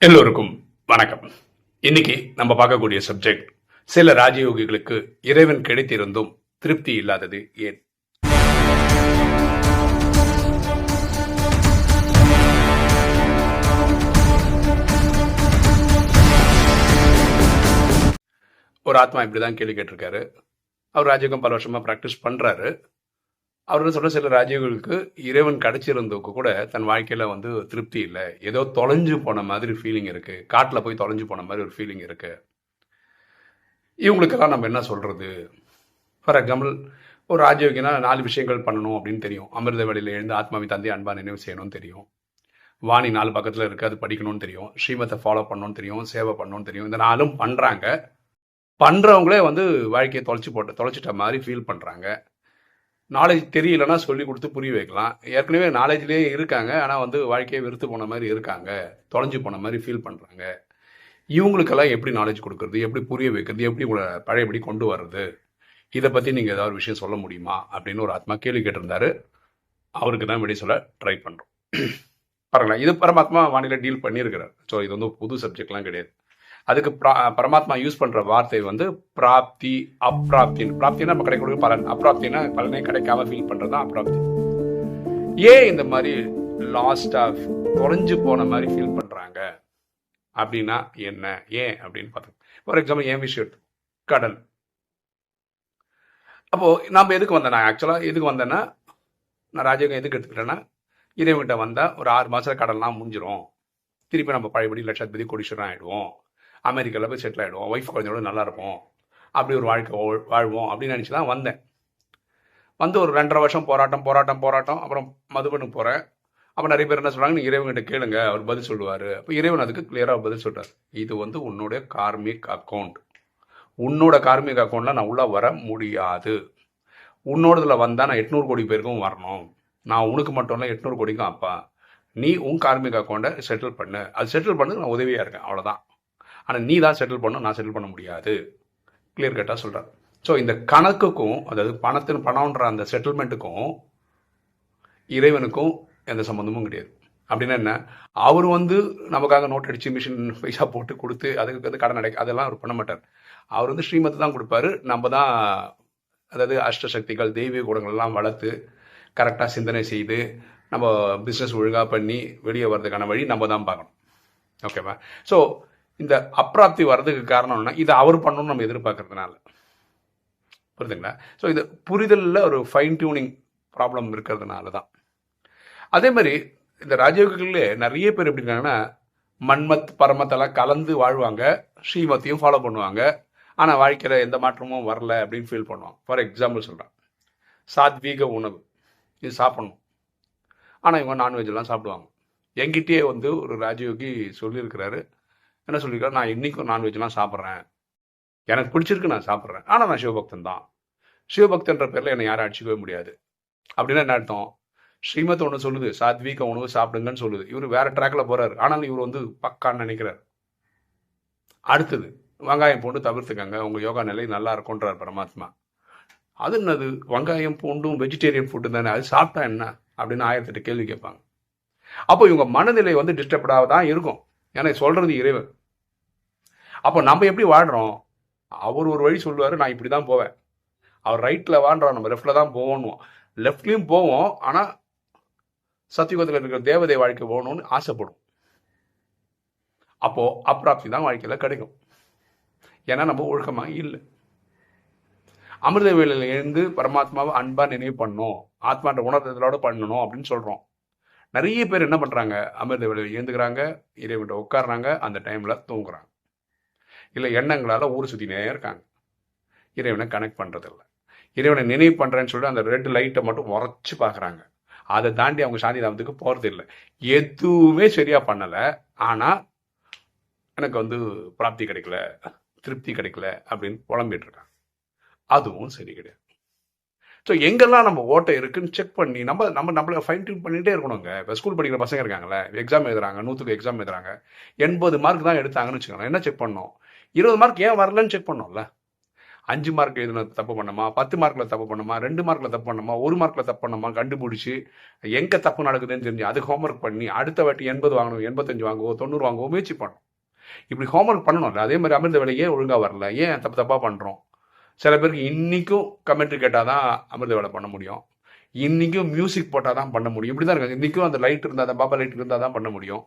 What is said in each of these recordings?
எல்லோருக்கும் வணக்கம். இன்னைக்கு நம்ம பார்க்கக்கூடிய சப்ஜெக்ட் சில ராஜயோகிகளுக்கு இறைவன் கிடைத்திருந்தும் திருப்தி இல்லாதது ஏன்? ஒரு ஆத்மா இப்படிதான் கேள்வி கேட்டிருக்காரு. அவர் ராஜயோகம் பல வருஷமா பிராக்டிஸ் பண்றாரு. அவர் சொல்ற சில ராஜ்யங்களுக்கு இறைவன் கிடைச்சிருந்தவுக்கு கூட தன் வாழ்க்கையில் வந்து திருப்தி இல்லை. ஏதோ தொலைஞ்சு போன மாதிரி ஃபீலிங் இருக்குது காட்டில் போய் தொலைஞ்சு போன மாதிரி ஒரு ஃபீலிங் இருக்குது இவங்களுக்கெல்லாம் நம்ம என்ன சொல்கிறது ஃபார் எக்ஸாம்பிள் ஒரு ராஜயோகினா நாலு விஷயங்கள் பண்ணணும் அப்படின்னு தெரியும். அமிர்த வேலையில் எழுந்து ஆத்மாவை தந்தை அன்பா நினைவு செய்யணும்னு தெரியும். வாணி நாலு பக்கத்தில் இருக்குது அது படிக்கணும்னு தெரியும். ஸ்ரீமத்தை ஃபாலோ பண்ணணும்னு தெரியும் சேவை பண்ணணும்னு தெரியும். இந்த நாளும் பண்ணுறாங்க பண்ணுறவங்களே வந்து வாழ்க்கையை தொலைச்சி போட்டு தொலைச்சிட்ட மாதிரி ஃபீல் பண்ணுறாங்க நாலேஜ் தெரியலன்னா சொல்லி கொடுத்து புரிய வைக்கலாம். ஏற்கனவே நாலேஜ்லேயே இருக்காங்க. ஆனால் வந்து வாழ்க்கையை வெறுத்து போன மாதிரி இருக்காங்க. தொலைஞ்சு போன மாதிரி ஃபீல் பண்ணுறாங்க இவங்களுக்கெல்லாம் எப்படி நாலேஜ் கொடுக்கறது? எப்படி புரிய வைக்கிறது? எப்படி உங்களை பழையபடி கொண்டு வர்றது? இதை பற்றி நீங்கள் ஏதாவது ஒரு விஷயம் சொல்ல முடியுமா? அப்படின்னு ஒரு ஆத்மா கேள்வி கேட்டிருந்தாரு. அவருக்கு தான் விடை சொல்ல ட்ரை பண்ணுறோம் பாருங்களேன் இது பரமாத்மா வானிலை டீல் பண்ணியிருக்கிறார். ஸோ இது வந்து புது சப்ஜெக்ட்லாம் கிடையாது. அதுக்கு பரமாத்மா யூஸ் பண்ற வார்த்தை வந்து பிராப்தி அப்ராப்தின் பிராப்தினா நம்ம கிடைக்கக்கூடிய பலன். அப்பிராப்தினா பலனே கிடைக்காம ஃபீல் பண்றது தான் அப்பிராப்தி ஏன் இந்த மாதிரி லாஸ்ட் ஆஃப் தொலைஞ்சு போன மாதிரி ஃபீல் பண்றாங்க? அப்படின்னா என்ன? ஏன் அப்படின்னு பார்த்தோம் ஃபார் எக்ஸாம்பிள் ஏன் விஷயம் கடல். அப்போ நம்ம எதுக்கு வந்தேன் ஆக்சுவலாக எதுக்கு வந்தேன்னா நான் ராஜயோகம் எதுக்கு எடுத்துக்கிட்டேன்னா இறைவன்கிட்ட வந்தால் ஒரு ஆறு மாசம் கடல்லாம் முடிஞ்சிரும். திருப்பி நம்ம பழையபடி லட்சாதிபதி கோடீஸ்வரன் ஆகிடுவோம் அமெரிக்காவில் போய் செட்டில் ஆகிடுவோம் ஒய்ஃப் குழந்தையோட நல்லா இருப்போம். அப்படி ஒரு வாழ்க்கை வாழ்- வாழ்வோம் அப்படின்னு நினச்சி தான் வந்தேன். வந்து ஒரு ரெண்டரை வருஷம் போராட்டம் போராட்டம் போராட்டம். அப்புறம் மதுபனுக்கு போகிறேன் அப்போ நிறைய பேர் என்ன சொல்கிறாங்க நீங்கள் இறைவன்கிட்ட கேளுங்க அவர் பதில் சொல்லுவார். அப்போ இறைவன் அதுக்கு கிளியராக பதில் சொல்கிறார் இது வந்து உன்னுடைய கார்மிக் அக்கௌண்ட் உன்னோட கார்மிக் அக்கௌண்ட்டில் நான் உள்ளே வர முடியாது. உன்னோடதில் வந்தால் நான் எட்நூறு கோடி பேருக்கும் வரணும். நான் உனக்கு மட்டும் இல்லை எட்நூறு கோடிக்கும் அப்பா. நீ உன் கார்மிக் அக்கௌண்ட்டை செட்டில் பண்ணு. அது செட்டில் பண்ணு நான் உதவியாக இருக்கேன். அவ்வளோதான் ஆனால் நீ தான் செட்டில் பண்ணணும் நான் செட்டில் பண்ண முடியாது. கிளியர் கட்டாக சொல்கிறார் ஸோ இந்த கணக்குக்கும் அதாவது பணத்தின் பணம்ன்ற அந்த செட்டில்மெண்ட்டுக்கும் இறைவனுக்கும் எந்த சம்மந்தமும் கிடையாது. அப்படின்னா என்ன? அவர் வந்து நமக்காக நோட் அடித்து மிஷின் பைசா போட்டு கொடுத்து அதுக்கு வந்து கடன் அடை அதெல்லாம் அவர் பண்ண மாட்டார். அவர் வந்து ஸ்ரீமத்தை தான் கொடுப்பாரு. நம்ம தான் அதாவது அஷ்டசக்திகள் தெய்வீக குணங்கள் வளர்த்து கரெக்டாக சிந்தனை செய்து நம்ம பிஸ்னஸ் ஒழுங்காக பண்ணி வெளியே வர்றதுக்கான வழி நம்ம தான் பார்க்கணும். ஓகேவா ஸோ இந்த அப்ராப்தி வர்றதுக்கு காரணம் என்ன இதை அவர் பண்ணணும்னு நம்ம எதிர்பார்க்கறதுனால. புரியுதுங்களா? ஸோ இது புரிதலில் ஒரு ஃபைன் டியூனிங் ப்ராப்ளம் இருக்கிறதுனால தான் அதே மாதிரி இந்த ராஜயோகிகளே நிறைய பேர் எப்படி இருக்காங்கன்னா மன்மத் பரமத்தெல்லாம் கலந்து வாழ்வாங்க. ஸ்ரீமத்தையும் ஃபாலோ பண்ணுவாங்க. ஆனால் வாழ்க்கையில் எந்த மாற்றமும் வரல அப்படின்னு ஃபீல் பண்ணுவாங்க. ஃபார் எக்ஸாம்பிள் சொல்கிறேன் சாத்வீக உணவு. இது சாப்பிடணும். ஆனால் இவங்க நான்வெஜ்லாம் சாப்பிடுவாங்க. என்கிட்டயே வந்து ஒரு ராஜயோகி சொல்லியிருக்கிறாரு. என்ன சொல்லியிருக்காரு நான் இன்னைக்கும் நான்வெஜ்லாம் சாப்பிட்றேன். எனக்கு பிடிச்சிருக்கு நான் சாப்பிட்றேன். ஆனால் நான் சிவபக்தன் தான். சிவபக்தன்ற பேரில் என்னை யாரும் அடிச்சுக்கவே முடியாது. அப்படின்னா என்ன அர்த்தம்? ஸ்ரீமத் ஒன்று சொல்லுது சாத்வீக உணவு சாப்பிடுங்கன்னு சொல்லுது. இவர் வேற ட்ராக்ல போறாரு. ஆனாலும் இவர் வந்து பக்கான்னு நினைக்கிறார். அடுத்தது வெங்காயம் பூண்டு தவிர்த்துக்கங்க. உங்க யோகா நிலை நல்லா இருக்கும்ன்றார் பரமாத்மா. அது என்னது? வெங்காயம் பூண்டும் வெஜிடேரியன் ஃபுட்டு தானே. அது சாப்பிட்டா என்ன? அப்படின்னு ஆயிரத்தெட்டு கேள்வி கேட்பாங்க. அப்போ இவங்க மனநிலை வந்து டிஸ்டர்ப்டாக தான் இருக்கும். ஏன்னா சொல்றது இறைவன். அப்போ நம்ம எப்படி வாழ்கிறோம் அவர் ஒரு வழி சொல்லுவார் நான் இப்படி தான் போவேன். அவர் ரைட்டில் வாழ்கிறோம் நம்ம லெஃப்டில் தான் போகணும் லெஃப்ட்லேயும் போவோம் ஆனால் சத்தியுகத்தில் இருக்கிற தேவதை வாழ்க்கை போகணும்னு ஆசைப்படும். அப்போது அப்ராப்தி தான் வாழ்க்கையில் கிடைக்கும். ஏன்னா நம்ம ஒழுக்கமாக இல்லை. அமிர்த வேலையில் எழுந்து பரமாத்மாவை அன்பாக நினைவு பண்ணணும் ஆத்மான்ற உணர்தலோட பண்ணணும் அப்படின்னு சொல்கிறோம் நிறைய பேர் என்ன பண்ணுறாங்க அமிர்த வேலையில் எழுந்துக்கிறாங்க இறைவன்ட்ட உட்கார்றாங்க அந்த டைமில் தூங்குறாங்க. இல்லை எண்ணங்களால் ஊர் சுற்றினே இருக்காங்க. இறைவனை கனெக்ட் பண்ணுறதில்ல இறைவனை நினைவு பண்ணுறேன்னு சொல்லிட்டு அந்த ரெட் லைட்டை மட்டும் உரைச்சி பார்க்குறாங்க அதை தாண்டி அவங்க சாந்தி தாமத்துக்கு போகிறது இல்லை. எதுவுமே சரியாக பண்ணலை. ஆனால் எனக்கு வந்து பிராப்தி கிடைக்கல திருப்தி கிடைக்கல அப்படின்னு புலம்பிட்டு இருக்காங்க. அதுவும் சரி கிடையாது. ஸோ எங்கெல்லாம் நம்ம ஓட்டை இருக்குன்னு செக் பண்ணி நம்ம நம்ம நம்மள ஃபைன் டியூன் பண்ணிட்டே இருக்கணுங்க. இப்போ ஸ்கூல் படிக்கிற பசங்க இருக்காங்களே எக்ஸாம் எழுதுறாங்க நூற்றுக்கு எக்ஸாம் எழுதுறாங்க. எண்பது மார்க் தான் எடுத்தாங்கன்னு வச்சுக்கோங்களேன் என்ன செக் பண்ணோம் இருபது மார்க் ஏன் வரலன்னு செக் பண்ணோம்ல. அஞ்சு மார்க் எழுதுன தப்பு பண்ணமா பத்து மார்க்கில் தப்பு பண்ணமா ரெண்டு மார்க்கில் தப்பு பண்ணமா ஒரு மார்க்கில் தப்பு பண்ணமா கண்டுபிடிச்சி எங்கே தப்பு நடக்குதுன்னு தெரிஞ்சு அதுக்கு ஹோம்ஒர்க் பண்ணி அடுத்த வாட்டி எண்பது வாங்கணும் எண்பத்தஞ்சு வாங்குவோ தொண்ணூறு வாங்குவோ முயற்சி பண்ணணும் இப்படி ஹோம்ஒர்க் பண்ணணும்ல அதே மாதிரி அமிர்த வேலை ஏன் ஒழுங்காக வரல. ஏன் தப்பு தப்பாக பண்ணுறோம் சில பேருக்கு இன்றைக்கும் கமெண்ட்ரி கேட்டால் தான் அமிர்த வேலை பண்ண முடியும். இன்றைக்கும் மியூசிக் போட்டால் தான் பண்ண முடியும். இப்படி தான் இருக்காங்க. இன்றைக்கும் அந்த லைட் இருந்தால் தான் பாபா லைட் இருந்தால் தான் பண்ண முடியும்.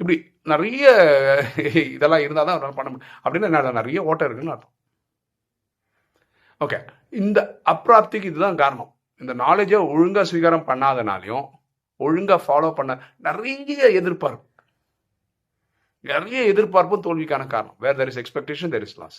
இப்படி நிறைய இதெல்லாம் இருந்தால் தான் அவரால் பண்ண முடியும். அப்படின்னு என்ன நிறைய ஓட்டம் இருக்குன்னு அர்த்தம். ஓகே இந்த அப்பிராப்திக்கு இதுதான் காரணம். இந்த நாலேஜை ஒழுங்காக ஸ்வீகாரம் பண்ணாதனாலையும் ஒழுங்காக ஃபாலோ பண்ண நிறைய எதிர்பார்ப்பு. நிறைய எதிர்பார்ப்பும் தோல்விக்கான காரணம். Where there is expectation there is loss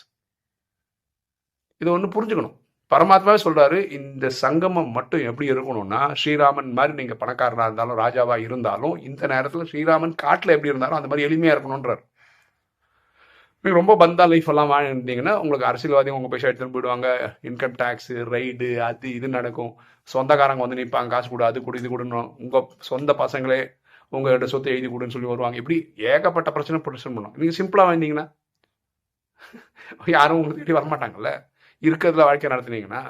இதை ஒன்று புரிஞ்சுக்கணும். பரமாத்மாவே சொல்றாரு இந்த சங்கமம் மட்டும் எப்படி இருக்கணும்னா ஸ்ரீராமன் மாதிரி நீங்க பணக்காரனா இருந்தாலும் ராஜாவா இருந்தாலும் இந்த நேரத்துல ஸ்ரீராமன் காட்டுல எப்படி இருந்தாலும் அந்த மாதிரி எளிமையா இருக்கணும்ன்றார். நீங்க ரொம்ப பந்தா லைஃப் எல்லாம் வாழ்ந்தீங்கன்னா உங்களுக்கு அரசியல்வாதி உங்க பைசா எடுத்துன்னு போயிடுவாங்க. இன்கம் டேக்ஸ் ரைடு அது இது நடக்கும். சொந்தக்காரங்க வந்து நிற்பாங்க காசு கொடு அது கொடு இது கொடுன்னு உங்க சொந்த பசங்களே உங்ககிட்ட சொத்தை எழுதி கொடுன்னு சொல்லி வருவாங்க. இப்படி ஏகப்பட்ட பிரச்சனை பிரச்சனை பண்ணும். நீங்க சிம்பிளா வந்தீங்கன்னா யாரும் உங்களுக்கு தேடி வரமாட்டாங்கல்ல? இருக்கிறதுல வாழ்க்கை நடத்துனீங்கன்னா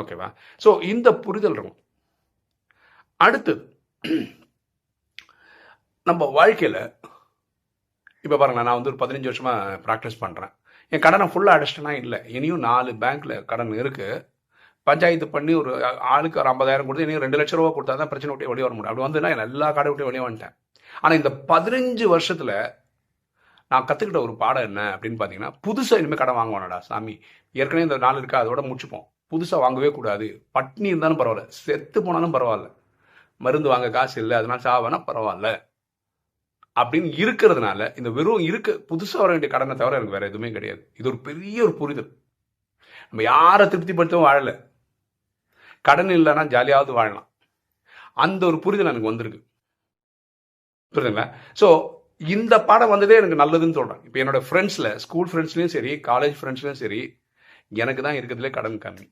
ஓகேவா ஸோ இந்த புரிதல் இருக்கும். அடுத்தது நம்ம வாழ்க்கையில் இப்போ பாருங்களேன் நான் வந்து ஒரு பதினஞ்சு வருஷமாக ப்ராக்டிஸ் பண்ணுறேன் என் கடனை ஃபுல்லாக அடிச்சிட்டேனா இல்லை. இனியும் நாலு பேங்க்கில் கடன் இருக்குது பஞ்சாயத்து பண்ணி ஒரு ஆளுக்கு ஒரு ஐம்பதாயிரம் கொடுத்து இனியும் ரெண்டு லட்ச ரூபா கொடுத்தா தான் பிரச்சனை விட்டு வெளியே வர முடியும். அப்படி வந்துன்னா நான் எல்லா கடை விட்டு வெளியே வந்துட்டேன். ஆனால் இந்த பதினஞ்சு வருஷத்தில் நான் கற்றுக்கிட்ட ஒரு பாடம் என்ன அப்படின்னு பார்த்தீங்கன்னா புதுசாக இனிமேல் கடன் வாங்குவானடா சாமி. ஏற்கனவே இந்த நாள் இருக்கா அதோட முடிச்சுப்போம். புதுசாக வாங்கவே கூடாது. பட்னி இருந்தாலும் பரவாயில்ல. செத்து போனாலும் பரவாயில்ல. மருந்து வாங்க காசு இல்லை அதனால சாவனா பரவாயில்ல. அப்படின்னு இருக்கிறதுனால இந்த வெறும் இருக்க புதுசாக வர வேண்டிய கடனை தவிர எனக்கு வேற எதுவுமே கிடையாது. இது ஒரு பெரிய ஒரு புரிதல். நம்ம யாரை திருப்திப்படுத்தவும் வாழலை. கடன் இல்லைன்னா ஜாலியாவது வாழலாம். அந்த ஒரு புரிதல் எனக்கு வந்திருக்கு. புரியுதுங்களா? ஸோ இந்த பாடம் வந்ததே எனக்கு நல்லதுன்னு சொல்கிறேன் இப்போ என்னோட ஃப்ரெண்ட்ஸில் ஸ்கூல் ஃப்ரெண்ட்ஸ்லேயும் சரி காலேஜ் ஃப்ரெண்ட்ஸ்லேயும் சரி எனக்கு தான் இருக்கிறதுலே கடன் கம்மி.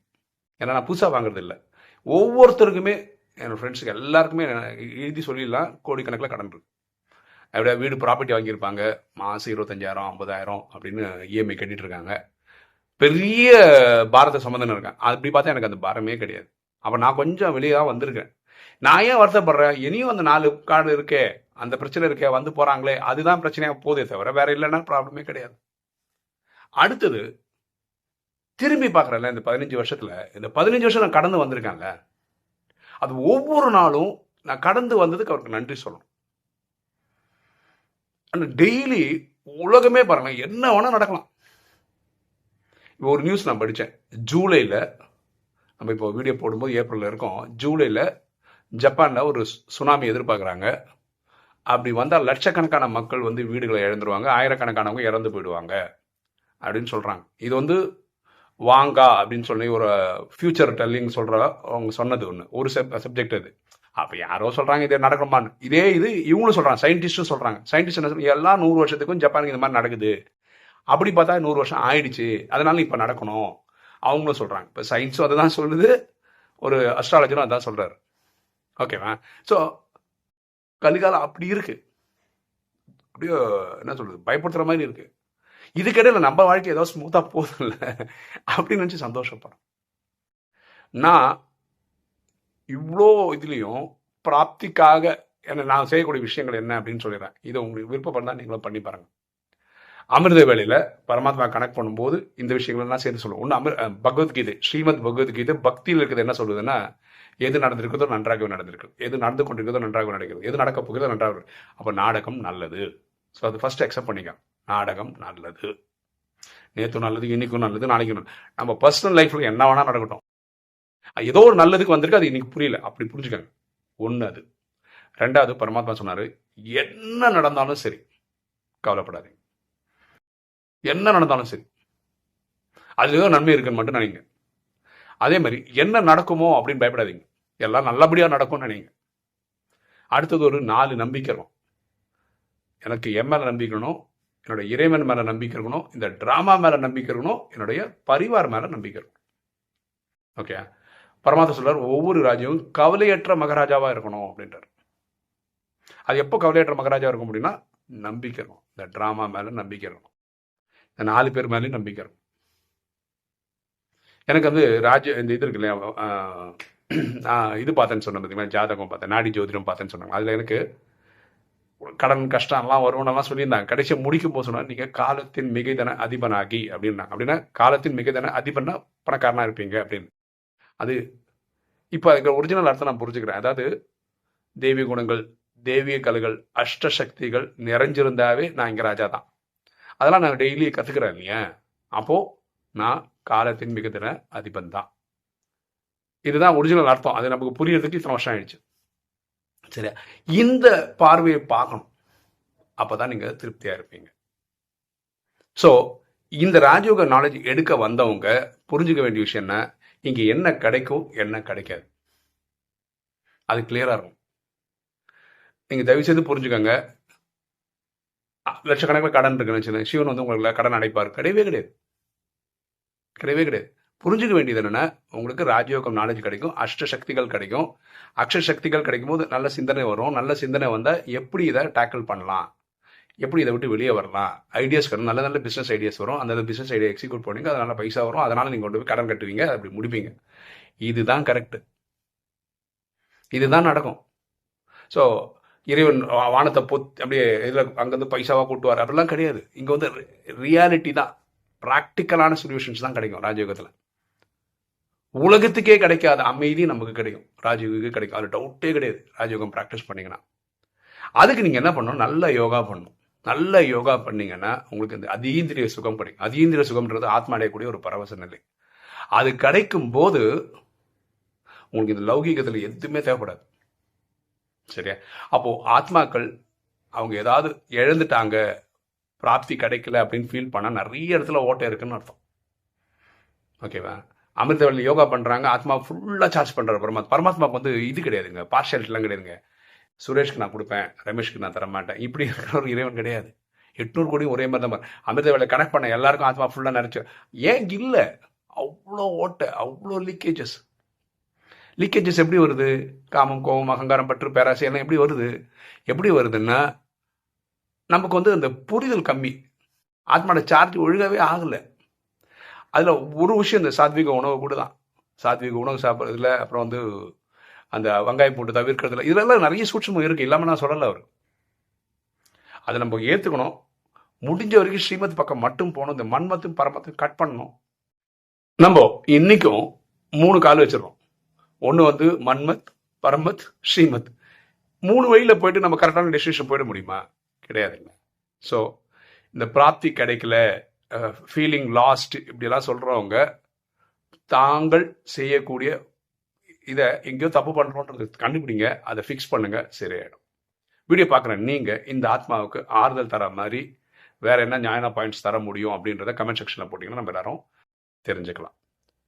ஏன்னா நான் புதுசாக வாங்குறது இல்லை ஒவ்வொருத்தருக்குமே என்னோட ஃப்ரெண்ட்ஸுக்கு எல்லாருக்குமே எழுதி சொல்லிடலாம் கோடிக்கணக்கில் கடன் இருக்கு. அப்படியே வீடு ப்ராப்பர்ட்டி வாங்கியிருப்பாங்க. மாதம் இருபத்தஞ்சாயிரம் ஐம்பதாயிரம் அப்படின்னு இஎம்ஐ கட்டிட்டு இருக்காங்க. பெரிய பாரத சம்மந்தம் இருக்கேன். அப்படி பார்த்தா எனக்கு அந்த பாரமே கிடையாது. அப்போ நான் கொஞ்சம் வெளியே தான் வந்திருக்கேன். நான் ஏன் வருத்தப்படுறேன்? இனியும் அந்த நாலு கார்டு இருக்கே. அந்த பிரச்சனை இருக்கே வந்து போறாங்களே அதுதான் பிரச்சனையா போதே தவிர வேற இல்லைன்னா ப்ராப்ளமே கிடையாது. அடுத்தது திரும்பி பார்க்குறேன்ல இந்த பதினஞ்சு வருஷத்தில் இந்த பதினஞ்சு வருஷம் நான் கடந்து வந்திருக்காங்க அது ஒவ்வொரு நாளும் நான் கடந்து வந்ததுக்கு அவருக்கு நன்றி சொல்லணும். ஆனால் டெய்லி உலகமே பாருங்கள் என்ன வேணால் நடக்கலாம். இப்போ ஒரு நியூஸ் நான் படித்தேன் ஜூலையில் நம்ம இப்போ வீடியோ போடும்போது ஏப்ரலில் இருக்கோம். ஜூலையில் ஜப்பானில் ஒரு சுனாமி எதிர்பார்க்குறாங்க. அப்படி வந்தால் லட்சக்கணக்கான மக்கள் வந்து வீடுகளை இழந்துருவாங்க ஆயிரக்கணக்கானவங்க இறந்து போயிடுவாங்க அப்படின்னு சொல்கிறாங்க இது வந்து வாங்கா அப்படின்னு சொல்லி ஒரு ஃபியூச்சர் டெல்லிங் சொல்கிற அவங்க சொன்னது ஒன்று ஒரு சப்ஜெக்ட் அது. அப்போ யாரோ சொல்கிறாங்க இதே நடக்குமான்னு. இதே இது இவங்களும் சொல்கிறாங்க சயின்டிஸ்ட்டும் சொல்கிறாங்க சயின்டிஸ்ட் என்ன எல்லா நூறு வருஷத்துக்கும் ஜப்பானுக்கு இந்த மாதிரி நடக்குது. அப்படி பார்த்தா நூறு வருஷம் ஆயிடுச்சு. அதனால இப்போ நடக்கணும். அவங்களும் சொல்கிறாங்க இப்போ சயின்ஸும் அதை தான் சொல்லுது. ஒரு அஸ்ட்ராலஜரும் அதான் சொல்கிறாரு ஓகேவா ஸோ கலிகாலம் அப்படி இருக்கு. அப்படியே என்ன சொல்றது பயப்படுத்துற மாதிரி இருக்கு. இதுக்கிடையில நம்ம வாழ்க்கை ஏதோ ஸ்மூத்தா போதில்ல அப்படின்னு நினச்சி சந்தோஷப்படுறேன் நான் இவ்வளோ இதுலேயும் பிராப்திக்காக என்ன நான் செய்யக்கூடிய விஷயங்கள் என்ன அப்படின்னு சொல்லிடுறேன். இதை உங்களுக்கு விருப்பப்பட்டா நீங்களும் பண்ணி பாருங்கள் அமிர்த வேலையில் பரமாத்மா கனெக்ட் பண்ணும்போது இந்த விஷயங்கள்லாம் சேர்த்து சொல்லுவோம். ஒன்று அமிர் பகவத்கீதை ஸ்ரீமத் பகவத்கீதை பக்தியில் இருக்கிறது என்ன சொல்லுதுன்னா எது நடந்திருக்கிறதோ நன்றாகவே நடந்திருக்கு. எது நடந்து கொண்டிருக்கிறதோ நன்றாகவே நடக்கிறது. எது நடக்க போகிறதோ நன்றாக இருக்கு. அப்போ நாடகம் நல்லது. ஸோ அது ஃபஸ்ட்டு அக்செப்ட் பண்ணிக்க. நாடகம் நல்லது. நேற்று நல்லது இன்னைக்கும் நல்லது நாளைக்கும் நல்லது. நம்ம பர்சனல் லைஃப்பில் என்ன வேணால் நடக்கட்டும். ஏதோ ஒரு நல்லதுக்கு வந்திருக்கு அது இன்னைக்கு புரியல. அப்படி புரிஞ்சுக்கங்க. ஒன்று அது. ரெண்டாவது பரமாத்மா சொன்னார் என்ன நடந்தாலும் சரி கவலைப்படாதீங்க. என்ன நடந்தாலும் சரி. அதுதான் ஏதோ நன்மை இருக்குன்னு மட்டும் நினைங்க. அதே மாதிரி என்ன நடக்குமோ அப்படின்னு பயப்படாதீங்க. எல்லாம் நல்லபடியாக நடக்கும்னு நினைங்க. அடுத்தது ஒரு நாலு நம்பிக்கை இருக்கும். எனக்கு என் மேலே நம்பிக்கை இருக்கணும் என்னோட இறைவன் மேலே நம்பிக்கை இருக்கணும் இந்த ட்ராமா மேலே நம்பிக்கை இருக்கணும் என்னுடைய பரிவார் மேலே நம்பிக்கை இருக்கணும். ஓகே பரமாத்த சொல்றார் ஒவ்வொரு ராஜ்யமும் கவலையற்ற மகராஜாவாக இருக்கணும் அப்படின்றார். அது எப்போ கவலையற்ற மகராஜாவாக இருக்கும் அப்படின்னா நம்பிக்கை இருக்கும் இந்த ட்ராமா மேலே நம்பிக்கை இருக்கும் இந்த நாலு பேர் மேலேயும் நம்பிக்கை இருக்கும். எனக்கு வந்து ராஜ இந்த இது இருக்கு இல்லையா நான் இது பார்த்தேன்னு சொன்னேன் பார்த்தீங்களா ஜாதகம் பார்த்தேன் நாடி ஜோதிடம் பார்த்தேன்னு சொன்னாங்க. அதில் எனக்கு கடன் கஷ்டம்லாம் வருவனெல்லாம் சொல்லியிருந்தாங்க. கடைசியாக முடிக்கும் போது சொன்னால் நீங்கள் காலத்தின் மிகைதன அதிபனாகி அப்படின்னாங்க அப்படின்னா காலத்தின் மிகைதன அதிபன்னா பணக்காரனாக இருப்பீங்க அப்படின்னு. அது இப்போ அதுக்கு ஒரிஜினல் அர்த்தம் நான் புரிஞ்சுக்கிறேன். அதாவது தெய்வீக குணங்கள் தெய்வீக கலைகள் அஷ்ட சக்திகள் நிறைஞ்சிருந்தாவே நான் இங்கே ராஜா தான். அதெல்லாம் நான் டெய்லி கற்றுக்கிறேன் இல்லையா? அப்போது நான் காலத்தின் மிகுதின அதிபன் தான். இதுதான் ஒரிஜினல் அர்த்தம். அது நமக்கு புரியறதுக்கு இத்தனை வருஷம் ஆயிடுச்சு. சரியா? இந்த பார்வையை பார்க்கணும். அப்பதான் நீங்கள் திருப்தியாக இருப்பீங்க. ஸோ இந்த ராஜயோக நாலேஜ் எடுக்க வந்தவங்க புரிஞ்சுக்க வேண்டிய விஷயம் என்ன? இங்கே என்ன கிடைக்கும் என்ன கிடைக்காது. அது கிளியராக இருக்கும். நீங்கள் தயவு செய்து புரிஞ்சுக்கோங்க. லட்சக்கணக்கில் கடன் இருக்குன்னு வச்சுக்கோங்க சிவன் வந்து உங்களுக்கு கடன் அடைப்பார். கிடையவே கிடையாது. கிடையவே கிடையாது. புரிஞ்சுக்க வேண்டியது என்னென்னா உங்களுக்கு ராஜயோகம் நாலேஜ் கிடைக்கும் அஷ்ட சக்திகள் கிடைக்கும். அக்ஷ சக்திகள் கிடைக்கும் போது நல்ல சிந்தனை வரும். நல்ல சிந்தனை வந்தால் எப்படி இதை டேக்கிள் பண்ணலாம்? எப்படி இதை விட்டு வெளியே வரலாம்? ஐடியாஸ் வரும் நல்ல நல்ல பிஸ்னஸ் ஐடியாஸ் வரும். அந்த பிஸ்னஸ் ஐடியா எக்ஸிக்யூட் பண்ணுவீங்க அதனால பைசா வரும். அதனால நீங்கள் கொண்டு போய் கடன் கட்டுவீங்க. அதை அப்படி முடிப்பீங்க. இதுதான் கரெக்ட் இதுதான் நடக்கும். ஸோ இறைவன் வானத்தை பொத் அப்படியே இதில் அங்கேருந்து பைசாவாக கூட்டுவார் அப்படிலாம் கிடையாது. இங்கே வந்து ரியாலிட்டி தான். ப்ராக்டிக்கலான சொல்யூஷன்ஸ் தான் கிடைக்கும் ராஜயோகத்தில். உலகத்துக்கே கிடைக்காத அமைதி நமக்கு கிடைக்கும். ராஜயோகிக்கு கிடைக்கும். அது டவுட்டே கிடையாது. ராஜயோகம் ப்ராக்டிஸ் பண்ணிங்கன்னா. அதுக்கு நீங்கள் என்ன பண்ணணும்? நல்ல யோகா பண்ணணும். நல்ல யோகா பண்ணீங்கன்னா உங்களுக்கு இந்த அதீந்திரிய சுகம் கிடைக்கும். அதீந்திரிய சுகம்ன்றது ஆத்மா அடையக்கூடிய ஒரு பரவச நிலை. அது கிடைக்கும் போது உங்களுக்கு இந்த லௌகீகத்தில் எதுவுமே தேவைப்படாது. சரியா? அப்போ ஆத்மாக்கள் அவங்க ஏதாவது இழந்துட்டாங்க பிராப்தி கிடைக்கல அப்படின்னு ஃபீல் பண்ணால் நிறைய இடத்துல ஓட்டை இருக்குன்னு அர்த்தம். ஓகேவா அமிர்தவள்ளி யோகா பண்ணுறாங்க ஆத்மா ஃபுல்லாக சார்ஜ் பண்ணுற பரமாத்மா பரமாத்மாவுக்கு வந்து இது கிடையாதுங்க பார்ஷியாலிட்டிலாம் கிடையாதுங்க. சுரேஷ்க்கு நான் கொடுப்பேன் ரமேஷ்க்கு நான் தரமாட்டேன். இப்படி இருக்கிற ஒரு இறைவன் கிடையாது. எட்நூறு கோடியும் ஒரே மாதிரி தான் அமிர்த வேலை கனெக்ட் பண்ண எல்லாருக்கும் ஆத்மா ஃபுல்லாக நினச்சி ஏன் இல்லை? அவ்வளோ ஓட்டை அவ்வளோ லீக்கேஜஸ் லீக்கேஜஸ் எப்படி வருது? காமம் கோபம் அகங்காரம் பற்று பேராசை எல்லாம் எப்படி வருது? எப்படி வருதுன்னா நமக்கு வந்து அந்த புரிதல் கம்மி. ஆத்மாவோட சார்ஜ் ஒழுங்காகவே ஆகலை. அதில் ஒரு விஷயம் இந்த சாத்விக உணவு கூட தான். சாத்விக உணவு சாப்பிட்றதுல அப்புறம் வந்து அந்த வெங்காயம் போட்டு தவிர்க்கிறதுல இதெல்லாம் நிறைய சூட்சமும் இருக்குது இல்லாமல் நான் சொல்லலை அவர். அதை நம்ம ஏற்றுக்கணும் முடிஞ்ச வரைக்கும் ஸ்ரீமத் பக்கம் மட்டும் போகணும். இந்த மண்மத்தும் பரமத்தையும் கட் பண்ணணும். நம்ம இன்றைக்கும் மூணு கால் வச்சிருக்கோம் ஒன்று வந்து மன்மத் பரமத் ஸ்ரீமத். மூணு வழியில் போயிட்டு நம்ம கரெக்டான டெஸ்டினேஷன் போயிட முடியுமா? கிடையாதுங்க. ஸோ இந்த பிராப்தி கிடைக்கல ஃபீலிங் லாஸ்ட் இப்படியெல்லாம் சொல்கிறவங்க தாங்கள் செய்யக்கூடிய இதை எங்கேயோ தப்பு பண்ணுறோன்றது கண்டுபிடிங்க அதை ஃபிக்ஸ் பண்ணுங்கள் சரியாயிடும். வீடியோ பார்க்குற நீங்கள் இந்த ஆத்மாவுக்கு ஆறுதல் தர மாதிரி வேற என்ன நியாயமான பாயிண்ட்ஸ் தர முடியும் அப்படின்றத கமெண்ட் செக்ஷனில் போட்டிங்கன்னா நம்ம எல்லாரும் தெரிஞ்சுக்கலாம்.